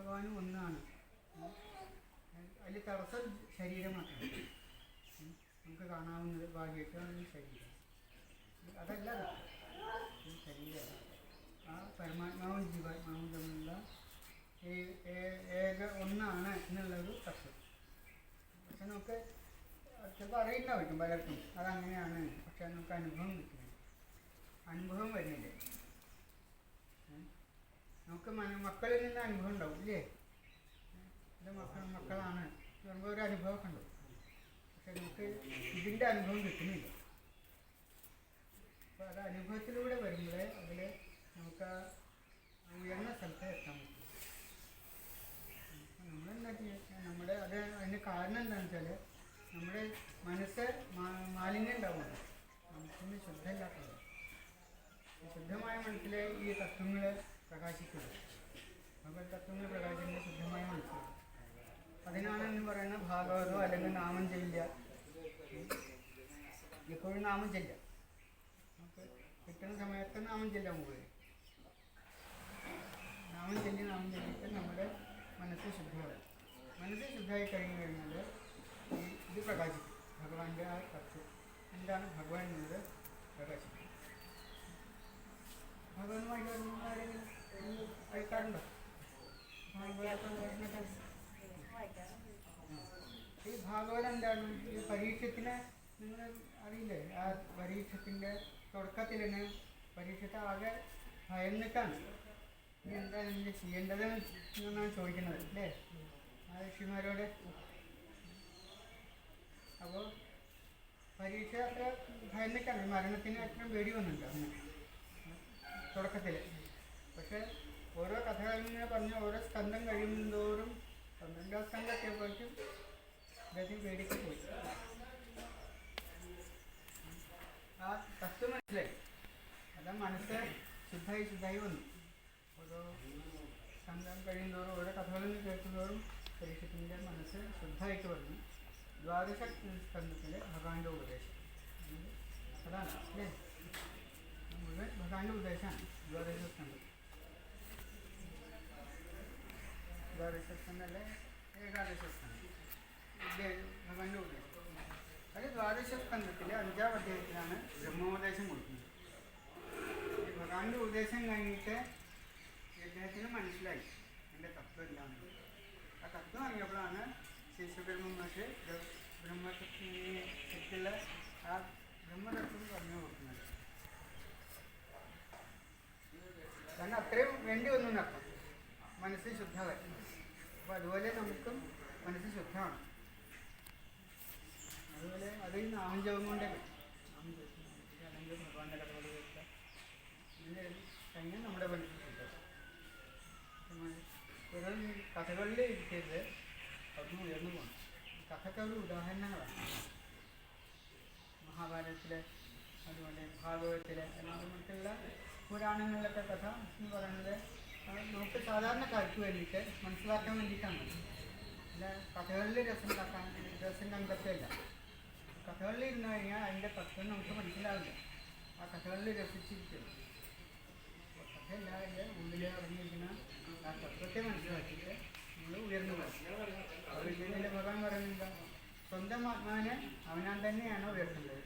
ഭഗവാനും ഒന്നാണ്. അതിൽ തടസ്സം ശരീരം മാത്രമാണ്. നമുക്ക് കാണാവുന്നത് ഭാഗ്യത്വമാണ് ശരീരം. അതല്ല അത്. ഈ ശരീരം. ആ പരമാത്മാവും ജീവാത്മാവും തമ്മിലുള്ള ഏക ഒന്നാണ് എന്നുള്ളൊരു തത്വം. പക്ഷെ നമുക്ക് ചിലപ്പോൾ അറിയുണ്ടാവും പലർക്കും. അതങ്ങനെയാണ്. പക്ഷെ നമുക്ക് അനുഭവം കിട്ടുന്നില്ല. അനുഭവം വരുന്നില്ല. നമുക്ക് മക്കളിൽ നിന്ന് അനുഭവം ഉണ്ടാവും ഇല്ലേ? എന്റെ മക്കൾ മക്കളാണ്. പറയുമ്പോൾ ഒരു അനുഭവമൊക്കെ ഉണ്ടാവും. പക്ഷെ നമുക്ക് ഇതിന്റെ അനുഭവം കിട്ടുന്നില്ല. അപ്പോൾ അത് അനുഭവത്തിലൂടെ വരുമ്പോൾ അതിൽ നമുക്ക് ആ ഉയർന്ന സ്ഥലത്ത് എത്താൻ പറ്റും നമ്മളെന്താ ചെയ്യുക നമ്മുടെ അത് അതിന് കാരണം എന്താണെന്ന് വെച്ചാൽ നമ്മുടെ മനസ്സ് മാലിന്യം ഉണ്ടാവുന്നു മനസ്സിന് ശുദ്ധമില്ലാത്തത്. ശുദ്ധമായ മനസ്സിലെ ഈ തത്വങ്ങൾ പ്രകാശിക്കുന്നു അപ്പോൾ തത്വങ്ങൾ പ്രകാശിക്കുന്ന ശുദ്ധമായ മനസ്സിൽ അതിനാണ് എന്ന് പറയുന്നത് ഭാഗവതോ അല്ലെങ്കിൽ നാമം ചെല്ലുക എപ്പോഴും നാമം ചെല്ലുക നമുക്ക് കിട്ടുന്ന സമയത്ത് നാമം ചെല്ലാൻ പോകുക നാമം ചൊല്ലി നാമം ചൊല്ലിയിട്ട് നമ്മുടെ മനസ്സ് ശുദ്ധമാകും മനസ്സ് ശുദ്ധമായി കഴിഞ്ഞു കഴിഞ്ഞാൽ ഇത് പ്രകാശിക്കും. ഭഗവാന്റെ ആ തത്വം എന്താണ് ഭഗവാൻ എന്നത് പ്രകാശിക്കും? ഈ ഭാഗവതം എന്താണ്? ഈ പരീക്ഷത്തിന് നിങ്ങൾ അറിയില്ലേ? ആ പരീക്ഷത്തിന്റെ തുടക്കത്തിൽ തന്നെ പരീക്ഷത്തെ ആകെ ഭയന്നിട്ടാണ് ഇനി എന്താ നിങ്ങൾ ചെയ്യേണ്ടത് ചോദിക്കുന്നത് അല്ലേ? ആ ഋഷിമാരോട് അപ്പോൾ പരീക്ഷ അത്ര ഭയന്നിട്ടാണ് മരണത്തിന് അത്രയും പേടി വന്നിട്ടുണ്ട് അന്ന് തുടക്കത്തിൽ. പക്ഷെ ഓരോ കഥകൾ ഇങ്ങനെ പറഞ്ഞ് ഓരോ സ്കന്ധം കഴിയുന്തോറും പന്ത്രണ്ടാം സ്കന്ധം ഗതി പേടിച്ച് പോയി. ആ തത്വം മനസ്സിലായി. അത് മനസ്സ് ശുദ്ധായി ശുദ്ധായി വന്നു. ഓരോ സ്കന്ധം കഴിയുന്തോറും ഓരോ കഥകളിൽ കേൾക്കുന്നതോറും പരീക്ഷത്തിന്റെ മനസ്സ് ശുദ്ധമായിട്ട് വന്നു. ദ്വാദശ സ്കന്ധത്തിലെ ഭഗവാന്റെ ഉപദേശം. അതാണ് അല്ലേ? മുഴുവൻ ഭഗവാന്റെ ഉപദേശമാണ് ദ്വാദശ സ്കന്ധം. ദ്വാദശ സ്കന്ധല്ലേ ഏകാദശ സ്കന്ധം ഇത് ഭഗവാന്റെ അഞ്ചാം അധ്യായത്തിലാണ് ബ്രഹ്മോപദേശം കൊടുക്കുന്നത്. ഈ ഭഗവാന്റെ ഉപദേശം കഴിഞ്ഞിട്ട് അദ്ദേഹത്തിന് മനസ്സിലായി എന്റെ തത്വം എന്താണെന്ന്. ആ തത്വം അറിഞ്ഞപ്പോഴാണ് ശിശുബ്രഹ്മമാർക്ക് മഹർഷി ബ്രഹ്മത്തിലുള്ള ആ ബ്രഹ്മതത്വം പറഞ്ഞു കൊടുക്കുന്നത്. കാരണം അത്രയും വേണ്ടി വന്നു നടക്കും മനസ്സ് ശുദ്ധമായി അപ്പോൾ അതുപോലെ നമുക്കും മനസ്സ് ശുദ്ധമാണ്. അതുപോലെ അത് ഈ നാമം കൊണ്ടേ അല്ലെങ്കിൽ ഭഗവാന്റെ കഥകൾ കേൾക്കുക ഇതിന്റെ കഴിഞ്ഞാൽ നമ്മുടെ മനസ്സ് ശുദ്ധം. വെറും കഥകളിൽ ഇരിക്കരുത്. അവിടുന്ന് ഉയർന്നു പോകണം കഥയൊക്കെ ഒരു ഉദാഹരണങ്ങളാണ്. മഹാഭാരതത്തിലെ അതുപോലെ ഭാഗവതത്തിലെ മറ്റുള്ള പുരാണങ്ങളിലൊക്കെ കഥ എന്ന് പറയുന്നത് നമുക്ക് സാധാരണക്കാർക്ക് വേണ്ടിയിട്ട് മനസ്സിലാക്കാൻ വേണ്ടിയിട്ടാണ് അല്ല കഥകളിൽ രസം കാക്കാൻ രസം കണ്ടെത്തല്ല. കഥകളിൽ ഇരുന്ന് കഴിഞ്ഞാൽ അതിന്റെ തത്വം നമുക്ക് മനസ്സിലാവില്ല. ആ കഥകളിൽ രസിച്ചിരിക്കും. കഥയല്ല അതിന്റെ ഉള്ളിൽ അടങ്ങിയിരിക്കുന്ന ആ തത്വത്തെ മനസ്സിലാക്കിയിട്ട് നമ്മൾ ഉയർന്നു പോകും പറയുന്നത് എന്താ? സ്വന്തം ആത്മാവിനെ അവനാൻ തന്നെയാണ് ഉയർത്തേണ്ടത്.